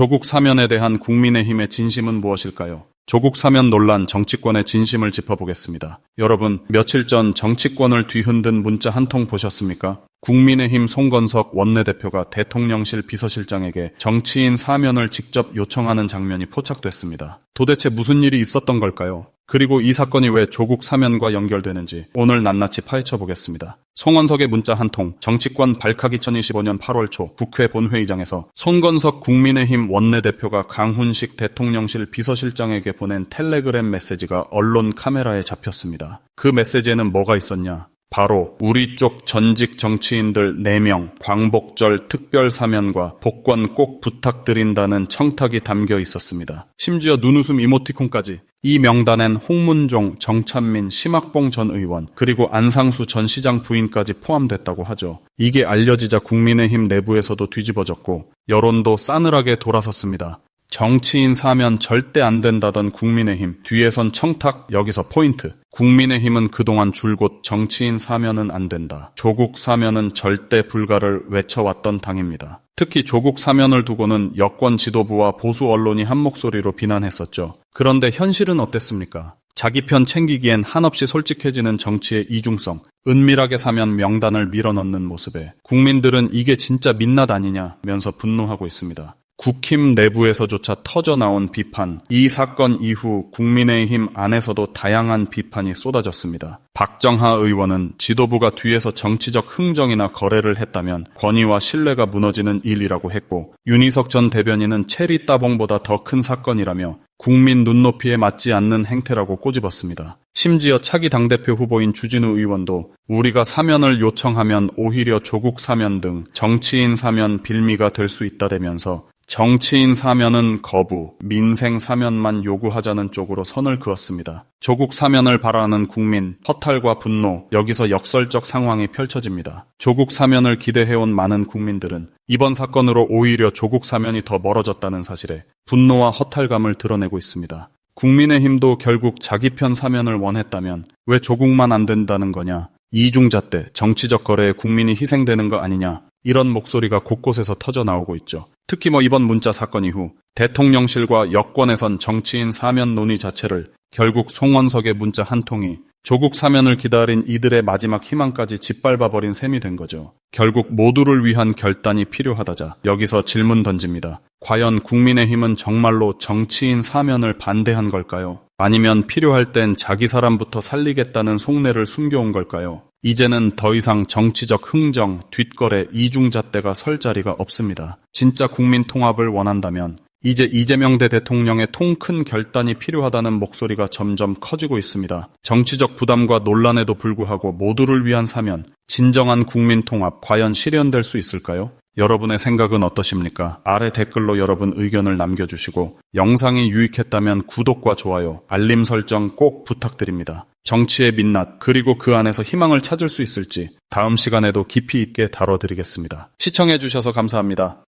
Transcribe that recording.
조국 사면에 대한 국민의힘의 진심은 무엇일까요? 조국 사면 논란 정치권의 진심을 짚어보겠습니다. 여러분, 며칠 전 정치권을 뒤흔든 문자 한 통 보셨습니까? 국민의힘 송건석 원내대표가 대통령실 비서실장에게 정치인 사면을 직접 요청하는 장면이 포착됐습니다. 도대체 무슨 일이 있었던 걸까요? 그리고 이 사건이 왜 조국 사면과 연결되는지 오늘 낱낱이 파헤쳐 보겠습니다. 송원석의 문자 한 통, 정치권 발칵 2025년 8월 초 국회 본회의장에서 손건석 국민의힘 원내대표가 강훈식 대통령실 비서실장에게 보낸 텔레그램 메시지가 언론 카메라에 잡혔습니다. 그 메시지에는 뭐가 있었냐? 바로 우리 쪽 전직 정치인들 4명 광복절 특별 사면과 복권 꼭 부탁드린다는 청탁이 담겨 있었습니다. 심지어 눈웃음 이모티콘까지 이 명단엔 홍문종, 정찬민, 심학봉 전 의원, 그리고 안상수 전 시장 부인까지 포함됐다고 하죠. 이게 알려지자 국민의힘 내부에서도 뒤집어졌고 여론도 싸늘하게 돌아섰습니다. 정치인 사면 절대 안 된다던 국민의힘 뒤에선 청탁 여기서 포인트. 국민의힘은 그동안 줄곧 정치인 사면은 안 된다. 조국 사면은 절대 불가를 외쳐왔던 당입니다. 특히 조국 사면을 두고는 여권 지도부와 보수 언론이 한 목소리로 비난했었죠. 그런데 현실은 어땠습니까? 자기 편 챙기기엔 한없이 솔직해지는 정치의 이중성, 은밀하게 사면 명단을 밀어넣는 모습에 국민들은 이게 진짜 민낯 아니냐면서 분노하고 있습니다. 국힘 내부에서조차 터져 나온 비판, 이 사건 이후 국민의힘 안에서도 다양한 비판이 쏟아졌습니다. 박정하 의원은 지도부가 뒤에서 정치적 흥정이나 거래를 했다면 권위와 신뢰가 무너지는 일이라고 했고, 윤희석 전 대변인은 체리 따봉보다 더 큰 사건이라며 국민 눈높이에 맞지 않는 행태라고 꼬집었습니다. 심지어 차기 당대표 후보인 주진우 의원도 우리가 사면을 요청하면 오히려 조국 사면 등 정치인 사면 빌미가 될 수 있다라면서 정치인 사면은 거부, 민생 사면만 요구하자는 쪽으로 선을 그었습니다. 조국 사면을 바라는 국민, 허탈과 분노, 여기서 역설적 상황이 펼쳐집니다. 조국 사면을 기대해온 많은 국민들은 이번 사건으로 오히려 조국 사면이 더 멀어졌다는 사실에 분노와 허탈감을 드러내고 있습니다. 국민의힘도 결국 자기 편 사면을 원했다면 왜 조국만 안 된다는 거냐? 이중잣대, 정치적 거래에 국민이 희생되는 거 아니냐? 이런 목소리가 곳곳에서 터져 나오고 있죠. 특히 뭐 이번 문자 사건 이후 대통령실과 여권에선 정치인 사면 논의 자체를 결국 송원석의 문자 한 통이 조국 사면을 기다린 이들의 마지막 희망까지 짓밟아버린 셈이 된 거죠. 결국 모두를 위한 결단이 필요하다자 여기서 질문 던집니다. 과연 국민의힘은 정말로 정치인 사면을 반대한 걸까요? 아니면 필요할 땐 자기 사람부터 살리겠다는 속내를 숨겨온 걸까요? 이제는 더 이상 정치적 흥정, 뒷거래, 이중잣대가 설 자리가 없습니다. 진짜 국민 통합을 원한다면 이제 이재명 대 대통령의 통 큰 결단이 필요하다는 목소리가 점점 커지고 있습니다. 정치적 부담과 논란에도 불구하고 모두를 위한 사면, 진정한 국민 통합 과연 실현될 수 있을까요? 여러분의 생각은 어떠십니까? 아래 댓글로 여러분 의견을 남겨주시고 영상이 유익했다면 구독과 좋아요, 알림 설정 꼭 부탁드립니다. 정치의 민낯 그리고 그 안에서 희망을 찾을 수 있을지 다음 시간에도 깊이 있게 다뤄드리겠습니다. 시청해주셔서 감사합니다.